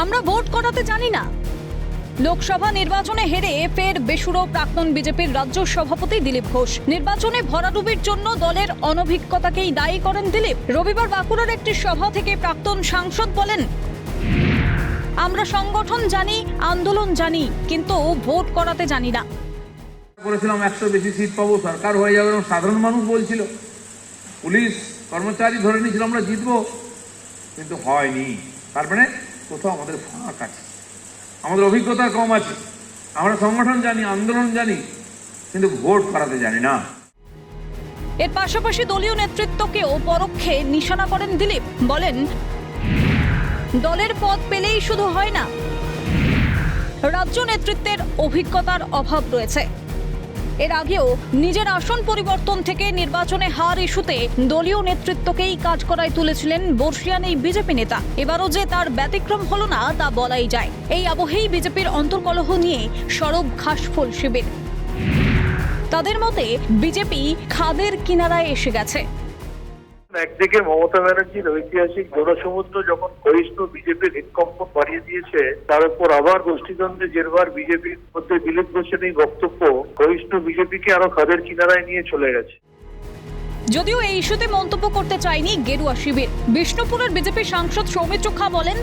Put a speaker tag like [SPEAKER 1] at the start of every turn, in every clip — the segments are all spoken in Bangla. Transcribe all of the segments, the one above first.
[SPEAKER 1] আমরা ভোট করাতে জানি না। লোকসভা নির্বাচনে হেরে ফের বেসুরো প্রাক্তন বিজেপির রাজ্য সভাপতি দিলীপ ঘোষ। নির্বাচনে ভরাডুবির জন্য দলের অনভিজ্ঞতাকেই দায়ী করেন দিলীপ। রবিবার বাঁকুড়ার একটি সভা থেকে প্রাক্তন সাংসদ বলেন, আমরা সংগঠন জানি, আন্দোলন জানি, কিন্তু ভোট করাতে জানি না।
[SPEAKER 2] করেছিলাম একশো বেশি সিট পাবো, সরকার হয়ে যাবে সাধারণ মানুষ বলছিল। পুলিশ কর্মচারী ধরে নিয়েছিল, আমরা জিতবো। কিন্তু হয়নি। তার মানে কোথাও আমাদের ফাঁক আছে। আমাদের অভিজ্ঞতা কম আছে। আমরা সংগঠন জানি, আন্দোলন জানি, কিন্তু ভোট করাতে জানি না।
[SPEAKER 1] এর পাশাপাশি দলীয় নেতৃত্বকেও পরোক্ষে নিশানা করেন দিলীপ। বলেন, দলের পদ পেলেই শুধু হয় না, রাজ্য নেতৃত্বের অভিজ্ঞতার অভাব রয়েছে। এর আগেও নিজের আসন পরিবর্তন থেকে নির্বাচনে হার ইস্যুতে দলীয় নেতৃত্বকেই কাজ করায় তুলেছিলেন বর্ষিয়ান এই বিজেপি নেতা। এবারও যে তার ব্যতিক্রম হল না, তা বলাই যায়। এই আবহেই বিজেপির অন্তর্কলহ নিয়ে সরব ঘাসফুল শিবির। তাদের মতে, বিজেপি খাদের কিনারায় এসে গেছে।
[SPEAKER 3] একদিকে মমতা ব্যানার্জির ঐতিহাসিক জনসমুদ্র যখন ক্ষয়িষ্ণু বিজেপির হৃদকম্পন বাড়িয়ে দিয়েছে তার উপর আবার গোষ্ঠীদ্বন্দ্বে জেরবার বিজেপির মধ্যে দিলীপ ঘোষের এই বক্তব্য ক্ষয়িষ্ণু বিজেপিকে আরও খাদের কিনারায় নিয়ে চলে গেছে।
[SPEAKER 1] যদিও এই ইস্যুতে মন্তব্য করতে চায়নি গেরুয়া শিবির। বিষ্ণুপুরের বিজেপি সাংসদ সৌমিত্র খা বলেন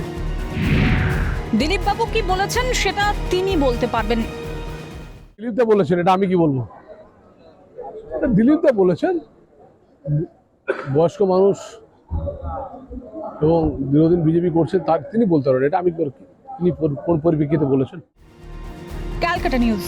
[SPEAKER 1] দিলীপ বাবু কি বলেছেন সেটা তিনি বলতে পারবেন।
[SPEAKER 4] দিলীপ দা বলেছেন এটা আমি কি বলব? দিলীপ দা বলেছেন বয়স্ক মানুষ এবং দীর্ঘদিন বিজেপি করছেন তার তিনি বলতে পারেন। এটা আমি তিনি পরিপ্রেক্ষিতে বলেছেন।
[SPEAKER 1] ক্যালকাটা নিউজ।